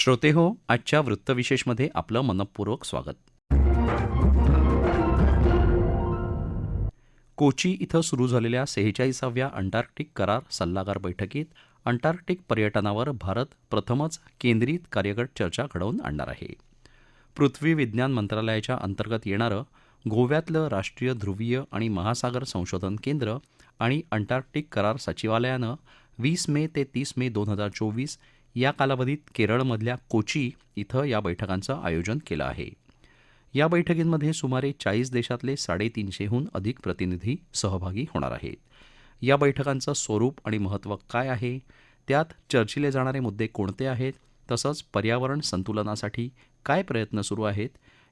श्रोते हो आजच्या वृत्तविशेषमध्ये आपलं मनपूर्वक स्वागत. कोची इथं सुरू झालेल्या सेहेचाळीसाव्या अंटार्क्टिक करार सल्लागार बैठकीत अंटार्क्टिक पर्यटनावर भारत प्रथमच केंद्रित कार्यगट चर्चा घडवून आणणार आहे. पृथ्वी विज्ञान मंत्रालयाच्या अंतर्गत येणारं गोव्यातलं राष्ट्रीय ध्रुवीय आणि महासागर संशोधन केंद्र आणि अंटार्क्टिक करार सचिवालयानं वीस मे ते तीस मे दोन हजार चोवीस या कालावधीत केरळमधल्या कोची इथं या बैठकांचं आयोजन केलं आहे. या बैठकींमध्ये सुमारे चाळीस देशातले साडेतीनशेहून अधिक प्रतिनिधी सहभागी होणार आहेत. या बैठकांचं स्वरूप आणि महत्त्व काय आहे? त्यात चर्चिले जाणारे मुद्दे कोणते आहेत? तसंच पर्यावरण संतुलनासाठी काय प्रयत्न सुरू आहेत?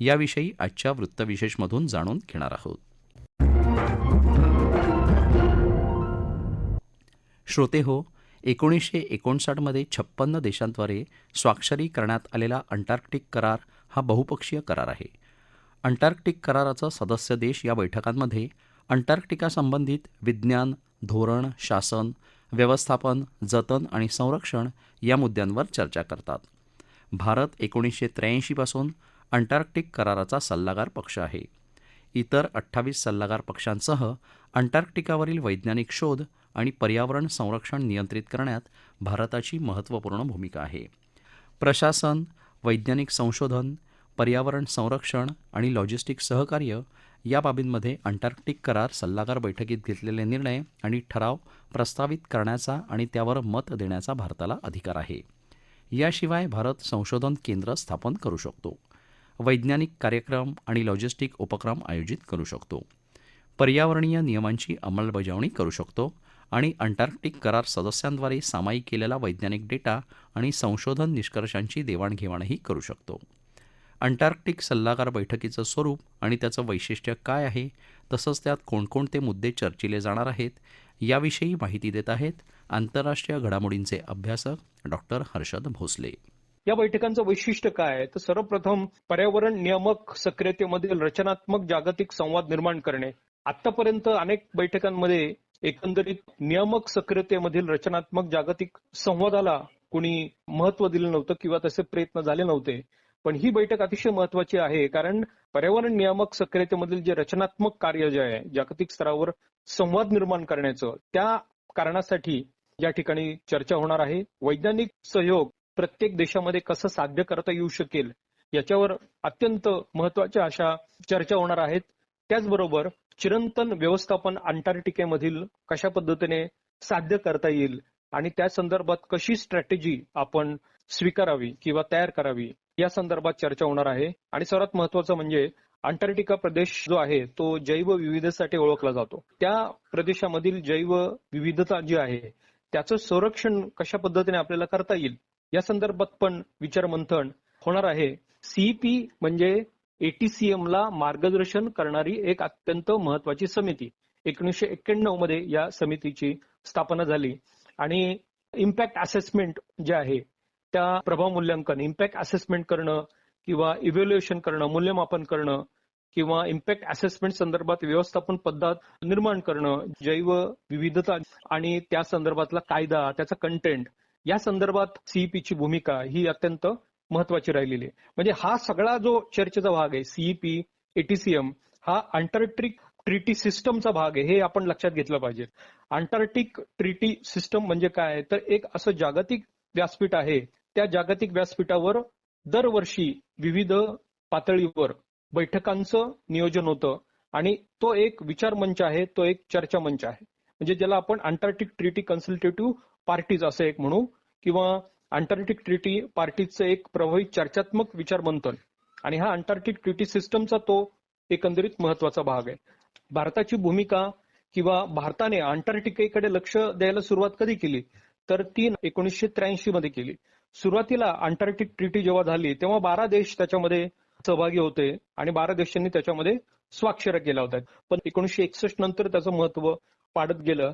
याविषयी आजच्या वृत्तविशेषमधून जाणून घेणार आहोत. श्रोते हो एकोणीसशे एकोणसाठमध्ये छप्पन्न देशांद्वारे स्वाक्षरी करण्यात आलेला अंटार्क्टिक करार हा बहुपक्षीय करार आहे. अंटार्क्टिक कराराचा सदस्य देश या बैठकांमध्ये अंटार्क्टिकासंबंधित विज्ञान धोरण शासन व्यवस्थापन जतन आणि संरक्षण या मुद्द्यांवर चर्चा करतात. भारत एकोणीसशे त्र्याऐंशीपासून अंटार्क्टिक कराराचा सल्लागार पक्ष आहे. इतर अठ्ठावीस सल्लागार पक्षांसह अंटार्क्टिकावरील वैज्ञानिक शोध आणि पर्यावरण संरक्षण नियंत्रित करण्यात भारताची महत्त्वपूर्ण भूमिका आहे. प्रशासन वैज्ञानिक संशोधन पर्यावरण संरक्षण आणि लॉजिस्टिक सहकार्य या बाबींमध्ये अंटार्क्टिक करार सल्लागार बैठकीत घेतलेले निर्णय आणि ठराव प्रस्तावित करण्याचा आणि त्यावर मत देण्याचा भारताला अधिकार आहे. याशिवाय भारत संशोधन केंद्र स्थापन करू शकतो. वैज्ञानिक कार्यक्रम आणि लॉजिस्टिक उपक्रम आयोजित करू शकतो. पर्यावरणीय नियमांची अंमलबजावणी करू शकतो आणि अंटार्क्टिक करार सदस्यांद्वारे सामायिक केलेला वैज्ञानिक डेटा आणि संशोधन निष्कर्षांची देवाणघेवाणही करू शकतो. अंटार्क्टिक सल्लागार बैठकीचं स्वरूप आणि त्याचं वैशिष्ट्य काय आहे तसंच त्यात कोणकोणते मुद्दे चर्चिले जाणार आहेत याविषयी माहिती देत आहेत आंतरराष्ट्रीय घडामोडींचे अभ्यासक डॉक्टर हर्षद भोसले. या बैठकांचं वैशिष्ट्य काय आहे? तर सर्वप्रथम पर्यावरण नियामक सक्रियतेमधील रचनात्मक जागतिक संवाद निर्माण करणे. आतापर्यंत अनेक बैठकांमध्ये एकंदरीत नियामक सक्रियतेमधील रचनात्मक जागतिक संवादाला कुणी महत्त्व दिलं नव्हतं किंवा तसे प्रयत्न झाले नव्हते. पण ही बैठक अतिशय महत्वाची आहे कारण पर्यावरण नियामक सक्रियतेमधील जे रचनात्मक कार्य जे आहे जागतिक स्तरावर संवाद निर्माण करण्याचं त्या कारणासाठी या ठिकाणी चर्चा होणार आहे. वैज्ञानिक सहयोग प्रत्येक देशामध्ये कसं साध्य करता येऊ शकेल याच्यावर अत्यंत महत्त्वाच्या अशा चर्चा होणार आहेत. त्याचबरोबर चिरंतन व्यवस्थापन अंटार्क्टिकेमधील कशा पद्धतीने साध्य करता येईल आणि त्या संदर्भात कशी स्ट्रॅटेजी आपण स्वीकारावी किंवा तयार करावी या संदर्भात चर्चा होणार आहे. आणि सर्वात महत्वाचं म्हणजे अंटार्क्टिका प्रदेश जो आहे तो जैव विविधतेसाठी ओळखला जातो. त्या प्रदेशामधील जैव विविधता जी आहे त्याचं संरक्षण कशा पद्धतीने आपल्याला करता येईल या संदर्भात पण विचारमंथन होणार आहे. सीईपी म्हणजे एटीसीएम ला मार्गदर्शन करणारी एक अत्यंत महत्वाची समिती. एकोणीसशे एक्क्याण्णवमध्ये या समितीची स्थापना झाली. आणि इम्पॅक्ट असेसमेंट जे आहे त्या प्रभाव मूल्यांकन इम्पॅक्ट असेसमेंट करणं किंवा इव्हॅल्युएशन करणं मूल्यमापन करणं किंवा इम्पॅक्ट असेसमेंट संदर्भात व्यवस्थापन पद्धत निर्माण करणं जैव विविधता आणि त्या संदर्भातला कायदा त्याचा कंटेंट या संदर्भात सीईपीची भूमिका ही अत्यंत महत्वाची राहिलेली आहे. म्हणजे हा सगळा जो चर्चेचा भाग आहे सीईपी एटीसीएम हा अंटार्क्टिक ट्रिटी सिस्टमचा भाग आहे हे आपण लक्षात घेतलं पाहिजे. अंटार्क्टिक ट्रिटी सिस्टम म्हणजे काय? तर एक असं जागतिक व्यासपीठ आहे त्या जागतिक व्यासपीठावर दरवर्षी विविध पातळीवर बैठकांचं नियोजन होतं आणि तो एक विचार मंच आहे तो एक चर्चा मंच आहे. म्हणजे ज्याला आपण अंटार्क्टिक ट्रिटी कन्सल्टेटिव्ह पार्टीज असं एक म्हणू किंवा अंटार्क्टिक ट्रिटी पार्टीचं एक प्रभावी चर्चात्मक विचार बनतं आणि हा अंटार्क्टिक ट्रिटी सिस्टमचा तो एकंदरीत महत्त्वाचा भाग आहे. भारताची भूमिका किंवा भारताने अंटार्क्टिकेकडे लक्ष द्यायला सुरुवात कधी केली? तर ती एकोणीसशे त्र्याऐंशी मध्ये केली. सुरुवातीला अंटार्क्टिक ट्रिटी जेव्हा झाली तेव्हा बारा देश त्याच्यामध्ये सहभागी होते आणि बारा देशांनी त्याच्यामध्ये स्वाक्षऱ्या केल्या होत्या. पण एकोणीसशे एकसष्ट नंतर त्याचं महत्त्व वाढत गेलं.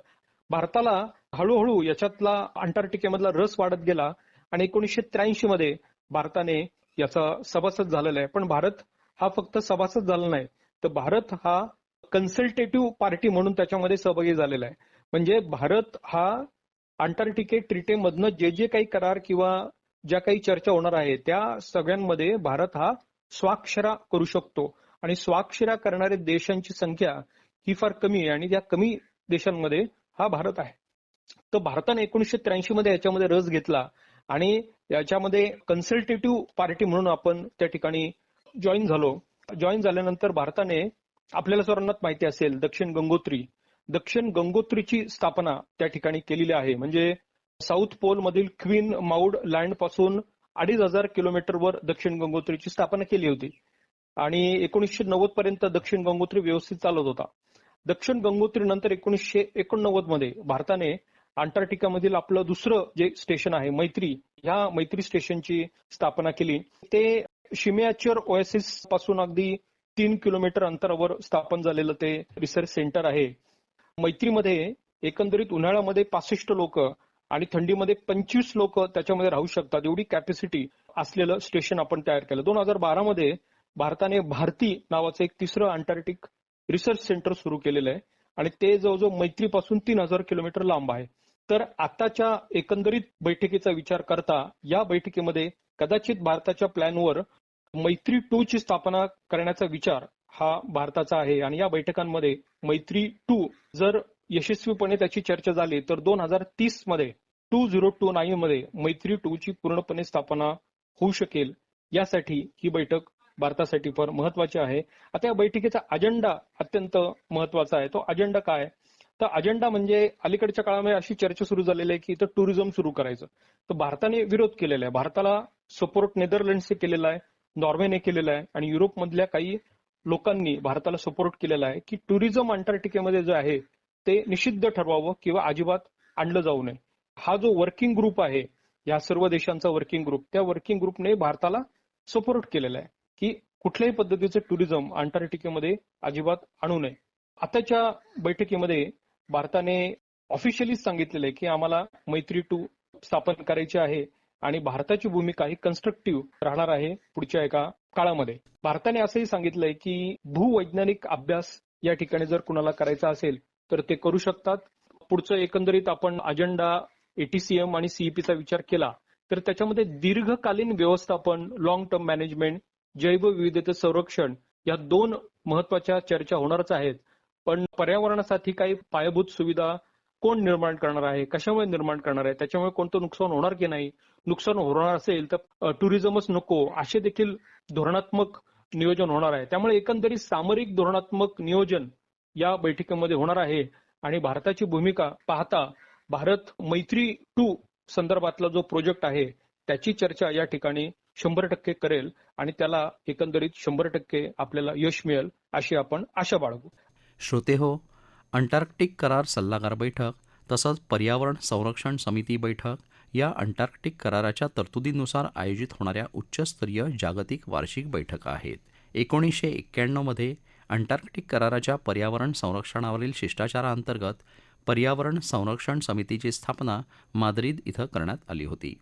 भारताला हळूहळू याच्यातला अंटार्क्टिकेमधला रस वाढत गेला. आणि एकोणीसशे त्र्याऐंशी मध्ये भारताने याचा सभासद झालेला आहे. पण भारत हा फक्त सभासद झाला नाही. तर भारत हा कन्सल्टेटिव्ह पार्टी म्हणून त्याच्यामध्ये सहभागी झालेला आहे. म्हणजे भारत हा अंटार्क्टिके ट्रिटेमधनं जे जे काही करार किंवा ज्या काही चर्चा होणार आहे त्या सगळ्यांमध्ये भारत हा स्वाक्षरा करू शकतो. आणि स्वाक्षरा करणाऱ्या देशांची संख्या ही फार कमी आहे आणि त्या कमी देशांमध्ये हा भारत आहे. तर भारताने एकोणीसशे त्र्याऐंशी मध्ये याच्यामध्ये रस घेतला आणि याच्यामध्ये कन्सल्टेटिव्ह पार्टी म्हणून आपण त्या ठिकाणी जॉईन झालो. जॉईन झाल्यानंतर भारताने आपल्याला सर्वांनाच माहिती असेल दक्षिण गंगोत्री. दक्षिण गंगोत्रीची स्थापना त्या ठिकाणी केलेली आहे. म्हणजे साऊथ पोल मधील क्वीन माऊड लँडपासून अडीच हजार किलोमीटरवर दक्षिण गंगोत्रीची स्थापना केली होती. आणि एकोणीसशे नव्वद पर्यंत दक्षिण गंगोत्री व्यवस्थित चालत होता. दक्षिण गंगोत्री नंतर एकोणीसशे एकोणनव्वदमध्ये भारताने अंटार्क्टिकामधील आपलं दुसरं जे स्टेशन आहे मैत्री ह्या मैत्री स्टेशनची स्थापना केली. ते शिमियाचर ओएसिसपासून अगदी तीन किलोमीटर अंतरावर स्थापन झालेलं ते रिसर्च सेंटर आहे. मैत्रीमध्ये एकंदरीत उन्हाळ्यामध्ये पासष्ट लोक आणि थंडीमध्ये पंचवीस लोक त्याच्यामध्ये राहू शकतात. एवढी कॅपॅसिटी असलेलं स्टेशन आपण तयार केलं. दोन हजार बारा मध्ये भारताने भारती नावाचं एक तिसरं अंटार्क्टिक रिसर्च सेंटर सुरू केलेलं आहे. आणि ते जवळजवळ मैत्रीपासून तीन हजार किलोमीटर लांब आहे. तर आताच्या एकंदरीत बैठकीचा विचार करता या बैठकीमध्ये कदाचित भारताच्या प्लॅनवर मैत्री टू ची स्थापना करण्याचा विचार हा भारताचा आहे. आणि या बैठकांमध्ये मैत्री टू जर यशस्वीपणे त्याची चर्चा झाली तर दोन हजार तीसमध्ये टू झिरो टू नाईन मध्ये मैत्री टू ची पूर्णपणे स्थापना होऊ शकेल. यासाठी ही बैठक भारतासाठी फार महत्वाची आहे. आता या बैठकीचा अजेंडा अत्यंत महत्त्वाचा आहे. तो अजेंडा काय? तर अजेंडा म्हणजे अलीकडच्या काळामध्ये अशी चर्चा सुरू झालेली आहे की इथं टुरिझम सुरू करायचं. तर भारताने विरोध केलेला आहे. भारताला सपोर्ट नेदरलँडचे केलेला आहे नॉर्वेने केलेला आहे आणि युरोपमधल्या काही लोकांनी भारताला सपोर्ट केलेला आहे की टुरिझम अंटार्क्टिकेमध्ये जे आहे ते निषिद्ध ठरवावं किंवा अजिबात आणलं जाऊ नये. हा जो वर्किंग ग्रुप आहे या सर्व देशांचा वर्किंग ग्रुप त्या वर्किंग ग्रुपने भारताला सपोर्ट केलेला आहे की कुठल्याही पद्धतीचं टुरिझम अंटार्क्टिकेमध्ये अजिबात आणू नये. आताच्या बैठकीमध्ये भारताने ऑफिशियली सांगितलेलं आहे की आम्हाला मैत्री टू स्थापन करायची आहे आणि भारताची भूमिका ही कन्स्ट्रक्टिव्ह राहणार आहे पुढच्या एका काळामध्ये. भारताने असंही सांगितलंय की भूवैज्ञानिक अभ्यास या ठिकाणी जर कुणाला करायचा असेल तर ते करू शकतात. पुढचं एकंदरीत आपण अजेंडा एटीसीएम आणि सीईपीचा विचार केला तर त्याच्यामध्ये दीर्घकालीन व्यवस्थापन लॉंग टर्म मॅनेजमेंट जैवविविधतेचं संरक्षण या दोन महत्त्वाच्या चर्चा होणारच आहेत. पण पर्यावरणासाठी काही पायाभूत सुविधा कोण निर्माण करणार आहे? कशामुळे निर्माण करणार आहे? त्याच्यामुळे कोणतं नुकसान होणार की नाही? नुकसान होणार असेल तर टुरिझमच नको. असे देखील धोरणात्मक नियोजन होणार आहे. त्यामुळे एकंदरीत सामरिक धोरणात्मक नियोजन या बैठकीमध्ये होणार आहे. आणि भारताची भूमिका पाहता भारत मैत्री टू संदर्भातला जो प्रोजेक्ट आहे त्याची चर्चा या ठिकाणी शंभर टक्के करेल. आणि त्याला एकंदरीत शंभर टक्के आपल्याला यश मिळेल अशी आपण आशा बाळगू. श्रोतेहो अंटार्क्टिक करार सल्लागार बैठक तसंच पर्यावरण संरक्षण समिती बैठक या अंटार्क्टिक कराराच्या तरतुदींनुसार आयोजित होणाऱ्या उच्चस्तरीय जागतिक वार्षिक बैठका आहेत. एकोणीसशे एक्क्याण्णवमध्ये अंटार्क्टिक कराराच्या पर्यावरण संरक्षणावरील शिष्टाचाराअंतर्गत पर्यावरण संरक्षण समितीची स्थापना माद्रिद इथं करण्यात आली होती.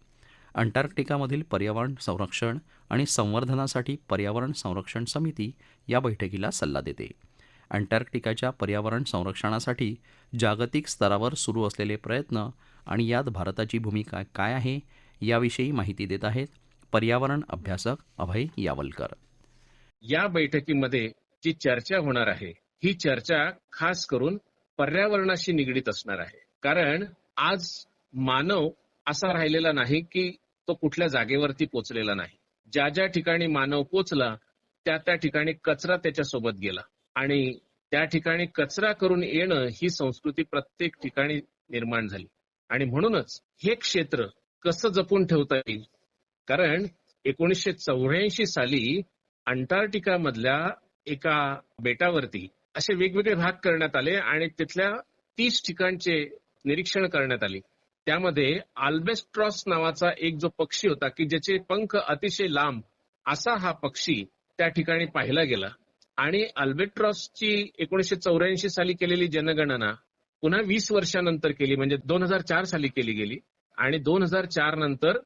अंटार्क्टिकामधील पर्यावरण संरक्षण आणि संवर्धनासाठी पर्यावरण संरक्षण समिती या बैठकीला सल्ला देते. अंटार्क्टिकाच्या पर्यावरण संरक्षणासाठी जागतिक स्तरावर सुरू असलेले प्रयत्न आणि यात भारताची भूमिका काय आहे याविषयी माहिती देत आहेत पर्यावरण अभ्यासक अभय यावलकर. या बैठकीमध्ये जी चर्चा होणार आहे ही चर्चा खास करून पर्यावरणाशी निगडीत असणार आहे. कारण आज मानव असा राहिलेला नाही की तो कुठल्या जागेवरती पोचलेला नाही. ज्या ज्या ठिकाणी मानव पोचला त्या त्या ठिकाणी कचरा त्याच्यासोबत गेला. आणि त्या ठिकाणी कचरा करून येणं ही संस्कृती प्रत्येक ठिकाणी निर्माण झाली. आणि म्हणूनच हे क्षेत्र कसं जपून ठेवता येईल? कारण एकोणीसशे चौऱ्याऐंशी साली अंटार्क्टिका मधल्या एका बेटावरती असे वेगवेगळे भाग करण्यात आले आणि तिथल्या तीस ठिकाणचे निरीक्षण करण्यात आले. त्यामध्ये आल्बेस्ट्रॉस नावाचा एक जो पक्षी होता की ज्याचे पंख अतिशय लांब असा हा पक्षी त्या ठिकाणी पाहिला गेला. आणि अल्बेट्रॉसची एकोणीसशे चौऱ्याऐंशी साली केलेली जनगणना पुन्हा वीस वर्षानंतर केली म्हणजे दोन हजार चार साली केली गेली आणि दोन हजार चार नंतर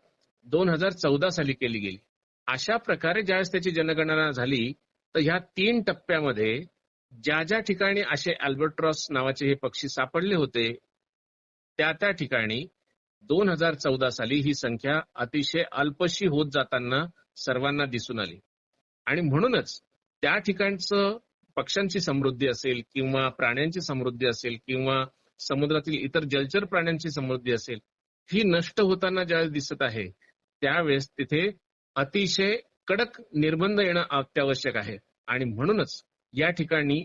दोन हजार चौदा साली केली गेली. अशा प्रकारे ज्यावेळेस त्याची जनगणना झाली तर ह्या तीन टप्प्यामध्ये ज्या ज्या ठिकाणी असे अल्बर्ट्रॉस नावाचे हे पक्षी सापडले होते त्या त्या ठिकाणी दोन हजार चौदा साली ही संख्या अतिशय अल्पशी होत जाताना सर्वांना दिसून आली. आणि म्हणूनच त्या ठिकाणचं पक्ष्यांची समृद्धी असेल किंवा प्राण्यांची समृद्धी असेल किंवा समुद्रातील इतर जलचर प्राण्यांची समृद्धी असेल ही नष्ट होताना ज्यावेळेस दिसत आहे त्यावेळेस तिथे अतिशय कडक निर्बंध येणं अत्यावश्यक आहे. आणि म्हणूनच या ठिकाणी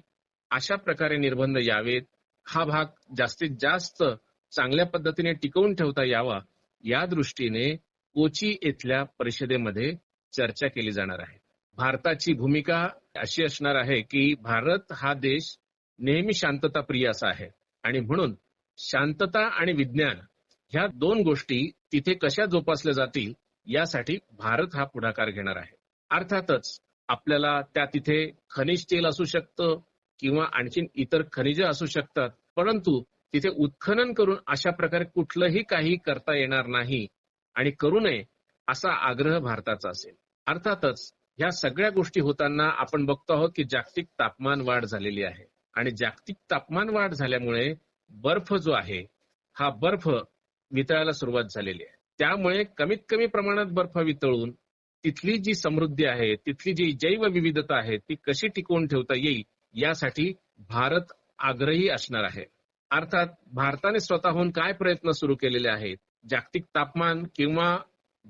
अशा प्रकारे निर्बंध यावेत. हा भाग जास्तीत जास्त चांगल्या पद्धतीने टिकवून ठेवता यावा या दृष्टीने कोची येथल्या परिषदेमध्ये चर्चा केली जाणार आहे. भारताची भूमिका अशी असणार आहे की भारत हा देश नेहमी शांतता प्रिय असा आहे. आणि म्हणून शांतता आणि विज्ञान ह्या दोन गोष्टी तिथे कशा जोपासल्या जातील यासाठी भारत हा पुढाकार घेणार आहे. अर्थातच आपल्याला त्या तिथे खनिज तेल असू शकतं किंवा आणखीन इतर खनिज असू शकतात परंतु तिथे उत्खनन करून अशा प्रकारे कुठलंही काही करता येणार नाही आणि करू नये असा आग्रह भारताचा असेल. अर्थातच ह्या सगळ्या गोष्टी होताना आपण बघतो आहोत की जागतिक तापमान वाढ झालेली आहे. आणि जागतिक तापमान वाढ झाल्यामुळे बर्फ जो आहे हा बर्फ वितळायला सुरुवात झालेली आहे. त्यामुळे कमीत कमी प्रमाणात बर्फ वितळून तिथली जी समृद्धी आहे तिथली जी जैवविविधता आहे ती कशी टिकवून ठेवता येईल यासाठी भारत आग्रही असणार आहे. अर्थात भारताने स्वतःहून काय प्रयत्न सुरू केलेले आहेत? जागतिक तापमान किंवा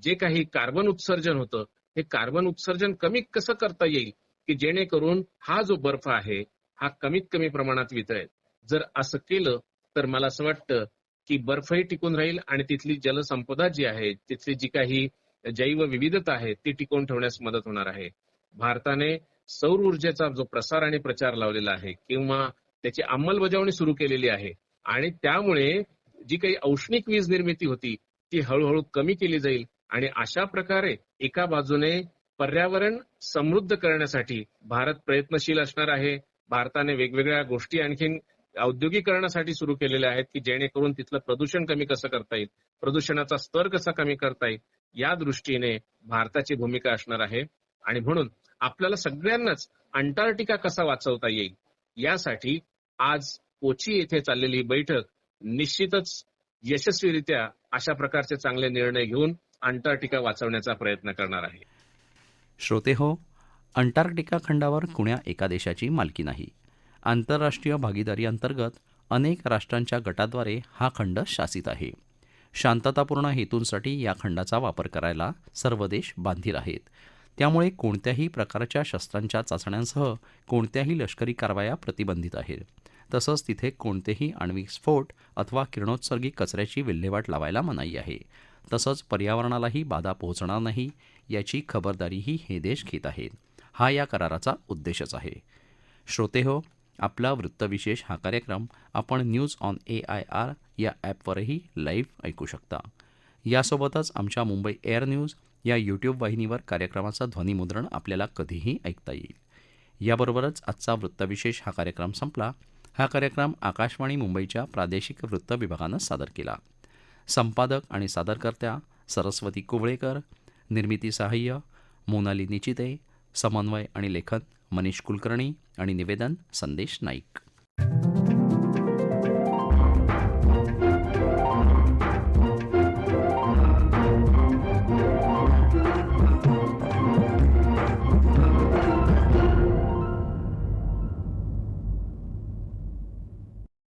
जे काही कार्बन उत्सर्जन होतं हे कार्बन उत्सर्जन कमी कसं करता येईल की जेणेकरून हा जो बर्फ आहे हा कमीत कमी प्रमाणात वितळेल? जर असं केलं तर मला असं वाटतं की बर्फही टिकून राहील आणि तिथली जलसंपदा जी आहे तिथली जी काही जैव विविधता आहे ती टिकवून ठेवण्यास मदत होणार आहे. भारताने सौर ऊर्जेचा जो प्रसार आणि प्रचार लावलेला आहे किंवा त्याची अंमलबजावणी सुरू केलेली आहे आणि त्यामुळे जी काही औष्णिक वीज निर्मिती होती ती हळूहळू कमी केली जाईल आणि अशा प्रकारे एका बाजूने पर्यावरण समृद्ध करण्यासाठी भारत प्रयत्नशील असणार आहे. भारताने वेगवेगळ्या गोष्टी आणखीन औद्योगिकरणासाठी सुरू केलेल्या आहेत की जेणेकरून तिथलं प्रदूषण कमी कसं करता येईल प्रदूषणाचा स्तर कसा कमी करता येईल या दृष्टीने भारताची भूमिका असणार आहे. आणि म्हणून आपल्याला सगळ्यांनाच अंटार्क्टिका कसा वाचवता येईल यासाठी आज कोची येथे चाललेली बैठक निश्चितच यशस्वीरित्या अशा प्रकारचे चांगले निर्णय घेऊन अंटार्क्टिका वाचवण्याचा प्रयत्न करणार आहे. श्रोते हो अंटार्क्टिका खंडावर कुण्या एका देशाची मालकी नाही. आंतरराष्ट्रीय भागीदारी अंतर्गत अनेक राष्ट्रांच्या गटाद्वारे हा खंड शासित आहे. शांततापूर्ण हेतूंसाठी या खंडाचा वापर करायला सर्व देश बांधील आहेत. त्यामुळे कोणत्याही प्रकारच्या शस्त्रांच्या चाचण्यांसह कोणत्याही लष्करी कारवाया प्रतिबंधित आहेत. तसंच तिथे कोणतेही आण्विक स्फोट अथवा किरणोत्सर्गी कचऱ्याची विल्हेवाट लावायला मनाई आहे. तसंच पर्यावरणालाही बाधा पोहोचणार नाही याची खबरदारीही हे देश घेत आहेत हा या कराराचा उद्देशच आहे. श्रोतेहो आपला वृत्तविशेष हा कार्यक्रम आपण news on A I R या ॲपवरही लाईव्ह ऐकू शकता. यासोबतच आमच्या मुंबई एअर न्यूज या यूट्यूब वाहिनीवर कार्यक्रमाचं ध्वनिमुद्रण आपल्याला कधीही ऐकता येईल. याबरोबरच आजचा वृत्तविशेष हा कार्यक्रम संपला. हा कार्यक्रम आकाशवाणी मुंबईच्या प्रादेशिक वृत्त विभागानं सादर केला. संपादक आणि सादरकर्त्या सरस्वती कुवळेकर निर्मिती सहाय्य मोनाली निचिते समन्वय आणि लेखन मनीष कुलकर्णी आणि निवेदन संदेश नाईक.